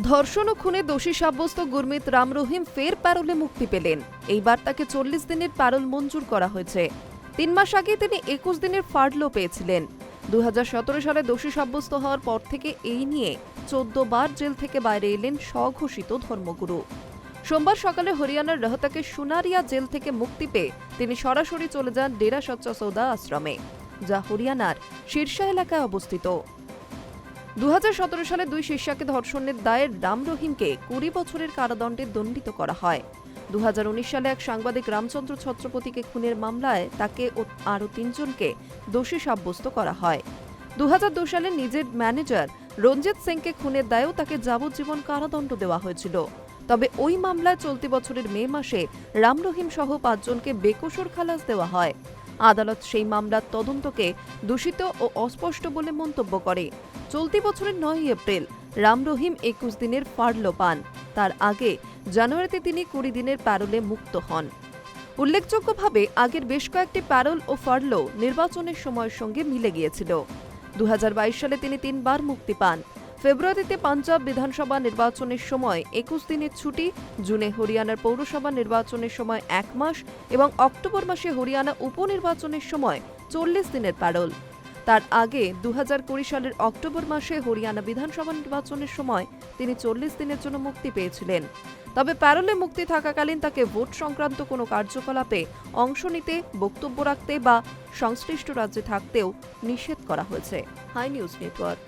ধর্ষণ ও খুনে দোষী সাব্যস্ত গুরমিত রাম রহিম ফের প্যারোলে মুক্তি পেলেন। এইবার তাকে চল্লিশ দিনের প্যারোল মঞ্জুর করা হয়েছে। তিন মাস আগে তিনি একুশ দিনের ফার্ডলো পেয়েছিলেন। দু হাজার সতেরো সালে দোষী সাব্যস্ত হওয়ার পর থেকে এই নিয়ে চোদ্দ বার জেল থেকে বাইরে এলেন স্বঘোষিত ধর্মগুরু। সোমবার সকালে হরিয়ানার রহতাকে সুনারিয়া জেল থেকে মুক্তি পেয়ে তিনি সরাসরি চলে যান ডেরা সচ্চা সৌদা আশ্রমে, যা হরিয়ানার শীর্ষা এলাকায় অবস্থিত। দু হাজার সতেরো সালে দুই শিষ্যাকে ধর্ষণের দায়ে রাম রহিমকে কুড়ি বছরের কারাদণ্ডে দণ্ডিত করা হয়। দু হাজার উনিশ সালে এক সাংবাদিক রামচন্দ্র ছত্রপতিকে খুনের মামলায় তাকে ও আরও তিনজনকে দোষী সাব্যস্ত করা হয়। দু সালে নিজের ম্যানেজার রঞ্জিত সিংকে খুনের দায়েও তাকে যাবজ্জীবন কারাদণ্ড দেওয়া হয়েছিল। তবে ওই মামলায় চলতি বছরের মে মাসে রাম রহিম সহ পাঁচজনকে বেকসুর খালাস দেওয়া হয়। আদালত সেই মামলার তদন্তকে দূষিত ও অস্পষ্ট বলে মন্তব্য করে। চলতি বছরের নয় এপ্রিল রাম রহিম একুশ দিনের ফার্লো পান। তার আগে জানুয়ারিতে তিনি কুড়ি দিনের প্যারোলে মুক্ত হন। উল্লেখযোগ্যভাবে আগের বেশ কয়েকটি প্যারোল ও ফার্লো নির্বাচনের সময়ের সঙ্গে মিলে গিয়েছিল। দু হাজার বাইশ সালে তিনি তিনবার মুক্তি পান। ফেব্রুয়ারিতে পাঞ্জাব বিধানসভা নির্বাচনের সময় একুশ দিনের ছুটি, জুনে হরিয়ানার পৌরসভা নির্বাচনের সময় এক মাস এবং অক্টোবর মাসে হরিয়ানা উপনির্বাচনের সময় চল্লিশ দিনের প্যারল তার আগে দুহাজার কুড়ি সালের অক্টোবর মাসে হরিয়ানা বিধানসভা নির্বাচনের সময় তিনি চল্লিশ দিনের জন্য মুক্তি পেয়েছিলেন। তবে প্যারোলে মুক্তি থাকাকালীন তাকে ভোট সংক্রান্ত কোনো কার্যকলাপে অংশ নিতে, বক্তব্য রাখতে বা সংশ্লিষ্ট রাজ্যে থাকতেও নিষেধ করা হয়েছে। High news network.